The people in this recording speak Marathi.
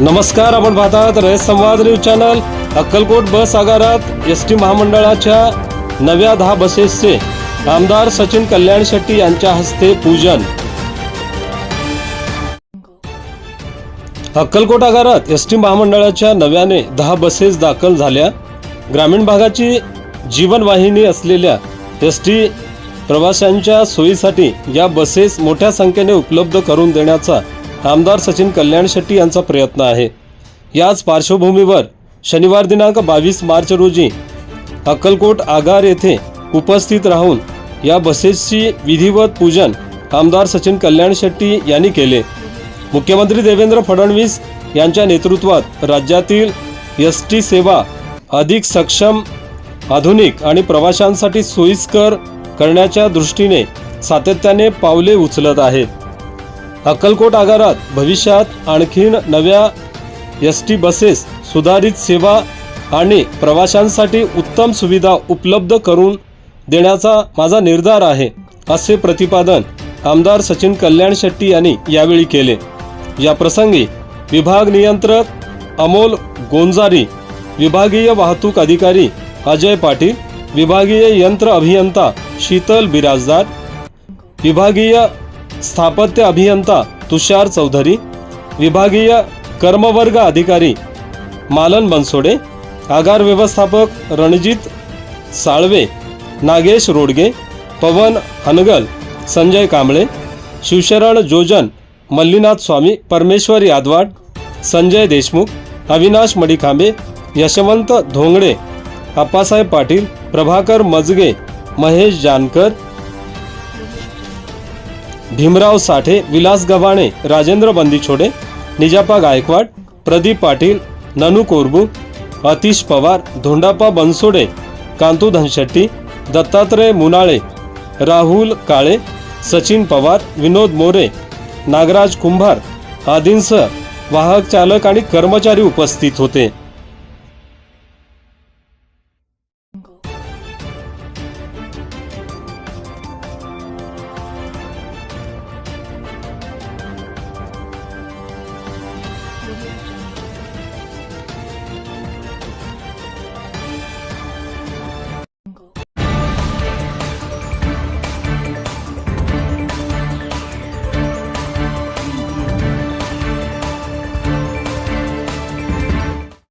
नमस्कार आपण पाहतात Rayat Samvad news channel. Akkalkot bus आगारात एस टी महामंडळाच्या नव्या दहा बसेसचे आमदार सचिन कल्याण शेट्टी यांच्या हस्ते पूजन. अक्कलकोट आगारात एस टी महामंडळाच्या नव्याने दहा बसेस दाखल झाल्या. ग्रामीण भागाची जीवनवाहिनी असलेल्या एस टी प्रवाशांच्या सोयीसाठी या बसेस मोठ्या संख्येने उपलब्ध करून देण्याचा आमदार सचिन कल्याण शेट्टी यांचा प्रयत्न आहे. याच पार्श्वभूमीवर शनिवार दिनांक बावीस मार्च रोजी अक्कलकोट आगार येथे उपस्थित राहून या बसेसची विधिवत पूजन आमदार सचिन कल्याण शेट्टी यांनी केले. मुख्यमंत्री देवेंद्र फडणवीस यांच्या नेतृत्वात राज्यातील एस टी सेवा अधिक सक्षम आधुनिक आणि प्रवाशांसाठी सोयीस्कर करण्याच्या दृष्टीने सातत्याने पावले उचलत आहेत. अक्कलकोट आगारात भविष्यात आणखीन नव्या एस टी बसेस सुधारित सेवा आणि प्रवाशांसाठी उत्तम सुविधा उपलब्ध करून देण्याचा माझा निर्धार आहे असे प्रतिपादन आमदार सचिन कल्याण शेट्टी यांनी यावेळी केले. या प्रसंगी विभाग नियंत्रक अमोल गोंजारी विभागीय वाहतूक अधिकारी अजय पाटील विभागीय यंत्र अभियंता शीतल बिराजदार विभागीय स्थापत्य अभियंता तुषार चौधरी विभागीय कर्मवर्ग अधिकारी मालन बनसोडे आगार व्यवस्थापक रणजित साळवे नागेश रोडगे पवन हनगल संजय कांबळे शिवशरण जोजन मल्लीनाथ स्वामी परमेश्वर यादवाड संजय देशमुख अविनाश मडिखांबे यशवंत धोंगडे अप्पासाहेब पाटील प्रभाकर मजगे महेश जानकर भीमराव साठे विलास गव्हाणे राजेंद्र बंदिछोडे निजापा गायकवाड प्रदीप पाटील ननू कोरबू अतिश पवार धोंडापा बनसोडे कांतू धनशेट्टी दत्तात्रय मुनाळे राहुल काळे सचिन पवार विनोद मोरे नागराज कुंभार आदींसह वाहक चालक आणि कर्मचारी उपस्थित होते.